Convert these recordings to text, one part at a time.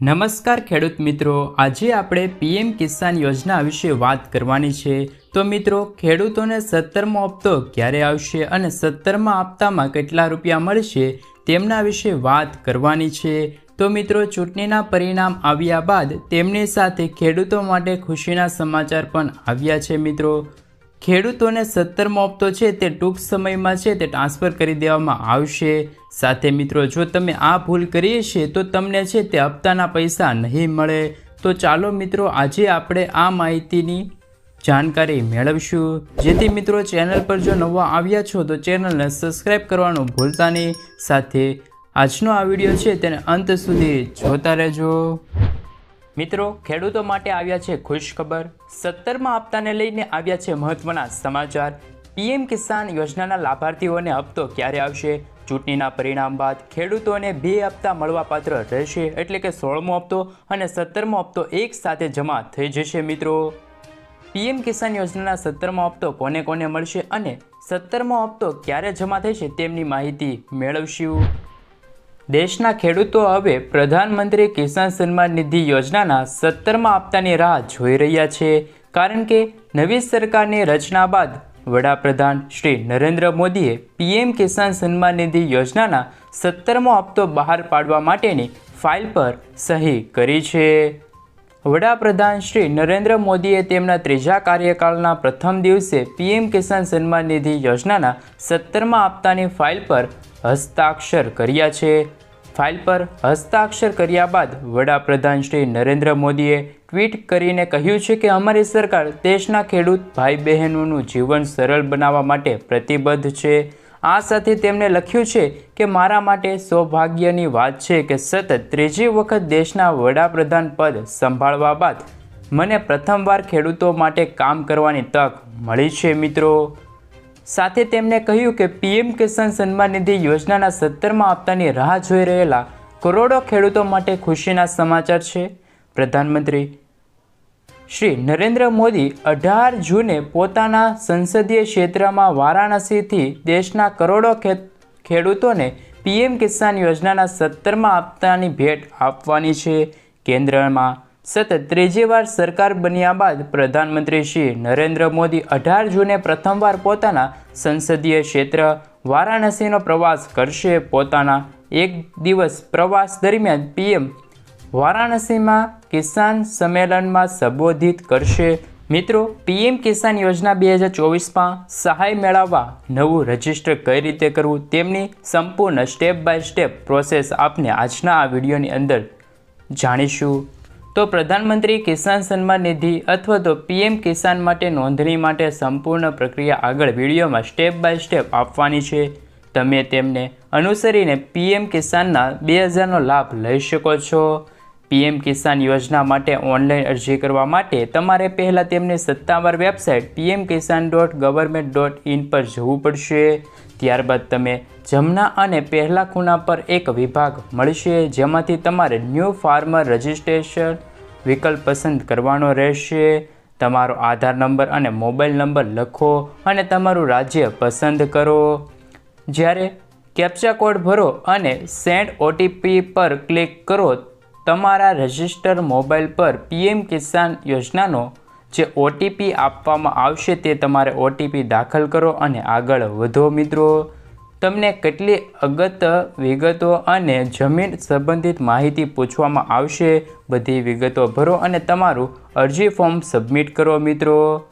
નમસ્કાર ખેડૂત મિત્રો, આજે આપણે પીએમ કિસાન યોજના વિશે વાત કરવાની છે. તો મિત્રો, ખેડૂતોને સત્તરમો હપ્તો ક્યારે આવશે અને સત્તરમા હપ્તામાં કેટલા રૂપિયા મળશે તેમના વિશે વાત કરવાની છે. તો મિત્રો, ચૂંટણીના પરિણામ આવ્યા બાદ તેમની સાથે ખેડૂતો માટે ખુશીના સમાચાર પણ આવ્યા છે મિત્રો. ખેડૂતોને સત્તરમો હપ્તો છે તે ટૂંક સમયમાં છે તે ટ્રાન્સફર કરી દેવામાં આવશે. સાથે મિત્રો, જો તમે આ ભૂલ કરીએ છીએ, તો તમને છે તે હપ્તાના પૈસા નહીં મળે. તો ચાલો મિત્રો, આજે આપણે આ માહિતીની જાણકારી મેળવશું. જેથી મિત્રો, ચેનલ પર જો નવા આવ્યા છો, તો ચેનલને સબસ્ક્રાઈબ કરવાનું ભૂલતા નહીં. સાથે આજનો આ વીડિયો છે તેને અંત સુધી જોતા રહેજો. મિત્રો, ખેડૂતો માટે આવ્યા છે ખુશ ખબર સત્તરમાં હપ્તાને લઈને આવ્યા છે મહત્વના સમાચાર. પીએમ કિસાન યોજનાના લાભાર્થીઓને હપ્તો ક્યારે આવશે? ચૂંટણીના પરિણામ બાદ ખેડૂતોને બે હપ્તા મળવાપાત્ર રહેશે એટલે કે સોળમો હપ્તો અને સત્તરમો હપ્તો એક સાથે જમા થઈ જશે મિત્રો. પીએમ કિસાન યોજનાના સત્તરમો હપ્તો કોને કોને મળશે અને સત્તરમો હપ્તો ક્યારે જમા થશે તેમની માહિતી મેળવશું. દેશના ખેડૂતો હવે પ્રધાનમંત્રી કિસાન સન્માન નિધિ યોજનાના સત્તરમાં હપ્તાની રાહ જોઈ રહ્યા છે. કારણ કે નવી સરકારની રચના બાદ વડાપ્રધાન શ્રી નરેન્દ્ર મોદીએ પીએમ કિસાન સન્માન નિધિ યોજનાના સત્તરમો હપ્તો બહાર પાડવા માટેની ફાઇલ પર સહી કરી છે. વડાપ્રધાન શ્રી નરેન્દ્ર મોદીએ તેમના ત્રીજા કાર્યકાળના પ્રથમ દિવસે પીએમ કિસાન સન્માન નિધિ યોજનાના સત્તરમાં હપ્તાની ફાઇલ પર હસ્તાક્ષર કર્યા છે. ફાઇલ પર હસ્તાક્ષર કર્યા બાદ વડાપ્રધાન શ્રી નરેન્દ્ર મોદીએ ટ્વીટ કરીને કહ્યું છે કે અમારી સરકાર દેશના ખેડૂત ભાઈ બહેનોનું જીવન સરળ બનાવવા માટે પ્રતિબદ્ધ છે. આ સાથે તેમણે લખ્યું છે કે મારા માટે સૌભાગ્યની વાત છે કે સતત ત્રીજી વખત દેશના વડાપ્રધાન પદ સંભાળવા બાદ મને પ્રથમવાર ખેડૂતો માટે કામ કરવાની તક મળી છે, મિત્રો. સાથે તેમણે કહ્યું કે પીએમ કિસાન સન્માન નિધિ યોજનાના સત્તરમાં હપ્તાની રાહ જોઈ રહેલા કરોડો ખેડૂતો માટે ખુશીના સમાચાર છે. પ્રધાનમંત્રી શ્રી નરેન્દ્ર મોદી અઢાર જૂને પોતાના સંસદીય ક્ષેત્રમાં વારાણસીથી દેશના કરોડો ખેડૂતોને પીએમ કિસાન યોજનાના સત્તરમાં હપ્તાની ભેટ આપવાની છે. કેન્દ્રમાં સતત ત્રીજી વાર સરકાર બન્યા બાદ પ્રધાનમંત્રી શ્રી નરેન્દ્ર મોદી અઢાર જૂને પ્રથમવાર પોતાના સંસદીય ક્ષેત્ર વારાણસીનો પ્રવાસ કરશે. પોતાના એક દિવસ પ્રવાસ દરમિયાન પીએમ વારાણસીમાં કિસાન સંમેલનમાં સંબોધિત કરશે. મિત્રો, પીએમ કિસાન યોજના બે હજાર ચોવીસમાં સહાય મેળવવા નવું રજિસ્ટર કઈ રીતે કરવું તેમની સંપૂર્ણ સ્ટેપ બાય સ્ટેપ પ્રોસેસ આપને આજના આ વિડીયોની અંદર જાણીશું. તો પ્રધાનમંત્રી કિસાન સન્માન નિધિ અથવા તો પીએમ કિસાન માટે નોંધણી માટે સંપૂર્ણ પ્રક્રિયા આગળ વિડીયોમાં સ્ટેપ બાય સ્ટેપ આપવાની છે. તમે તેમને અનુસરીને પીએમ કિસાનના બે હજારનો લાભ લઈ શકો છો. પીએમ કિસાન યોજના માટે ઓનલાઈન અરજી કરવા માટે તમારે પહેલાં તેમની સત્તાવાર website PM Kisan dot government dot in પર જવું પડશે. ત્યારબાદ તમે જમણા અને પહેલા ખૂણા પર એક વિભાગ મળશે, જેમાંથી તમારે ન્યૂ ફાર્મર રજિસ્ટ્રેશન વિકલ્પ પસંદ કરવાનો રહેશે. તમારો આધાર નંબર અને મોબાઈલ નંબર લખો અને તમારું રાજ્ય પસંદ કરો. જ્યારે કેપ્ચા કોડ ભરો અને સેન્ડ ઓટીપી પર ક્લિક કરો, તમારા રજિસ્ટર મોબાઈલ પર પીએમ કિસાન યોજનાનો જે ઓટીપી આપવામાં આવશે તે તમારે ઓટીપી દાખલ કરો અને આગળ વધો મિત્રો. તમને કેટલી અગત વિગતો અને જમીન સંબંધિત માહિતી પૂછવામાં આવશે? બધી વિગતો ભરો અને તમારું અરજી ફોર્મ સબમિટ કરો મિત્રો.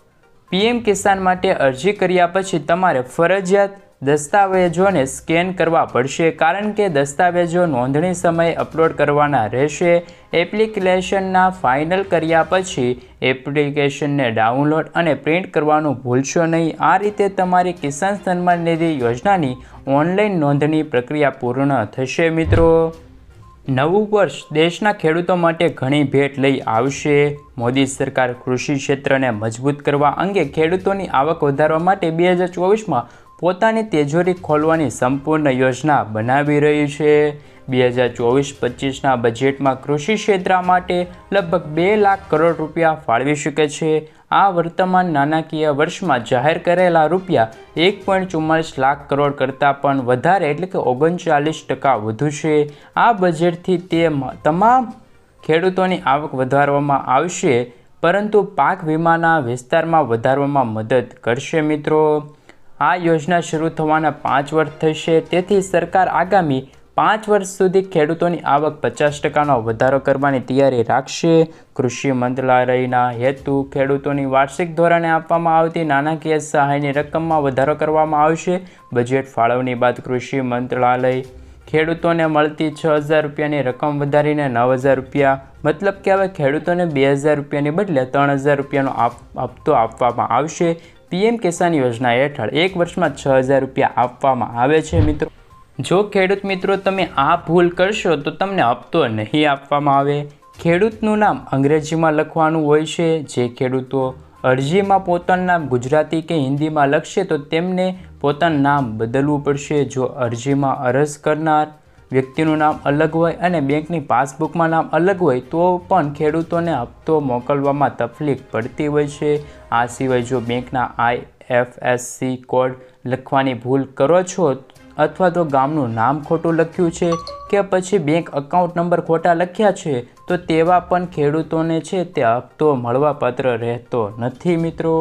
પીએમ કિસાન માટે અરજી કર્યા પછી તમારે ફરજિયાત દસ્તાવેજોને સ્કેન કરવા પડશે કારણ કે દસ્તાવેજો નોંધણી સમયે અપલોડ કરવાના રહેશે. એપ્લિકેશનના ફાઇનલ કર્યા પછી એપ્લિકેશનને ડાઉનલોડ અને પ્રિન્ટ કરવાનું ભૂલશો નહીં. આ રીતે તમારી કિસાન સન્માન નિધિ યોજનાની ઓનલાઈન નોંધણી પ્રક્રિયા પૂર્ણ થશે મિત્રો. નવું વર્ષ દેશના ખેડૂતો માટે ઘણી ભેટ લઈ આવશે. મોદી સરકાર કૃષિ ક્ષેત્રને મજબૂત કરવા અંગે ખેડૂતોની આવક વધારવા માટે બે હજાર ચોવીસમાં પોતાની તેજોરી ખોલવાની સંપૂર્ણ યોજના બનાવી રહી છે. બે હજાર ચોવીસ પચીસના બજેટમાં કૃષિ ક્ષેત્ર માટે લગભગ બે લાખ કરોડ રૂપિયા ફાળવી શકે છે. આ વર્તમાન નાણાકીય વર્ષમાં જાહેર કરેલા રૂપિયા એક પોઈન્ટ ચુમ્માલીસ લાખ કરોડ કરતાં પણ વધારે એટલે કે ઓગણચાલીસ ટકા વધુ છે. આ બજેટથી તે તમામ ખેડૂતોની આવક વધારવામાં આવશે, પરંતુ પાક વીમાના વિસ્તારમાં વધારવામાં મદદ કરશે મિત્રો. આ યોજના શરૂ થવાના પાંચ વર્ષ થશે. તેથી સરકાર આગામી પાંચ વર્ષ સુધી ખેડૂતોની આવક પચાસ ટકાનો વધારો કરવાની તૈયારી રાખશે. કૃષિ મંત્રાલયના હેતુ ખેડૂતોની વાર્ષિક ધોરણે આપવામાં આવતી નાણાકીય સહાયની રકમમાં વધારો કરવામાં આવશે. બજેટ ફાળવણી બાદ કૃષિ મંત્રાલય ખેડૂતોને મળતી છ હજાર રૂપિયાની રકમ વધારીને નવ હજાર રૂપિયા, મતલબ કે હવે ખેડૂતોને બે હજાર રૂપિયાની બદલે ત્રણ હજાર રૂપિયાનો આપતો આપવામાં આવશે. પીએમ કિસાન યોજના હેઠળ એક વર્ષમાં છ હજાર રૂપિયા આપવામાં આવે છે, મિત્રો. જો ખેડૂત મિત્રો તમે આ ભૂલ કરશો, તો તમને હપ્તો નહીં આપવામાં આવે. ખેડૂતનું નામ અંગ્રેજીમાં લખવાનું હોય છે. જે ખેડૂતો અરજીમાં પોતાનું નામ ગુજરાતી કે હિન્દીમાં લખશે, તો તેમને પોતાનું નામ બદલવું પડશે. જો અરજીમાં અરજ કરનાર વ્યક્તિનું નામ અલગ હોય અને બેંકની પાસબુકમાં નામ અલગ હોય, તો પણ ખેડૂતોને હપ્તો મોકલવામાં તકલીફ પડતી હોય છે. આ સિવાય જો બેંકના આઈએફએસસી કોડ લખવાની ભૂલ કરો છો અથવા તો ગામનું નામ ખોટું લખ્યું છે કે પછી બેંક અકાઉન્ટ નંબર ખોટા લખ્યા છે, તો તેવા પણ ખેડૂતોને છે તે હપ્તો મળવાપાત્ર રહેતો નથી મિત્રો.